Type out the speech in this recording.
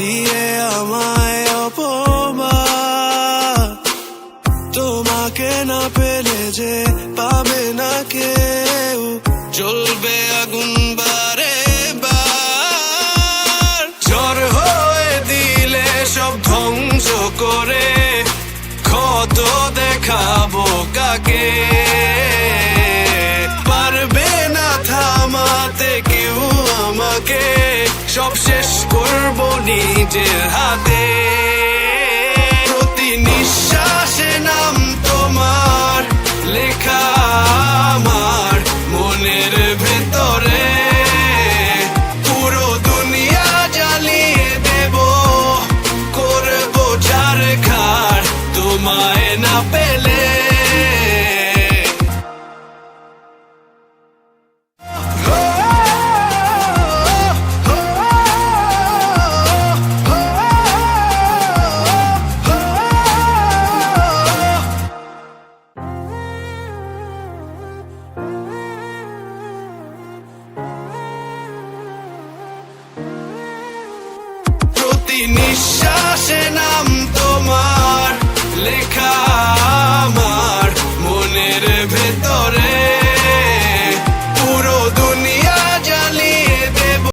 দিয়ে আমায় অপমান। তোমাকে না পেলে যে পাবে না কেউ। জ্বলবে আগুন বারে বার। ঝড় হয়ে দিলে সব ধ্বংস করে ক্ষত দেখাবো কাকে? পারবে না থামাতে কেউ আমাকে। সব শেষ নিজ হাতে প্রতি নিঃশ্বাস নিঃশ্বাসে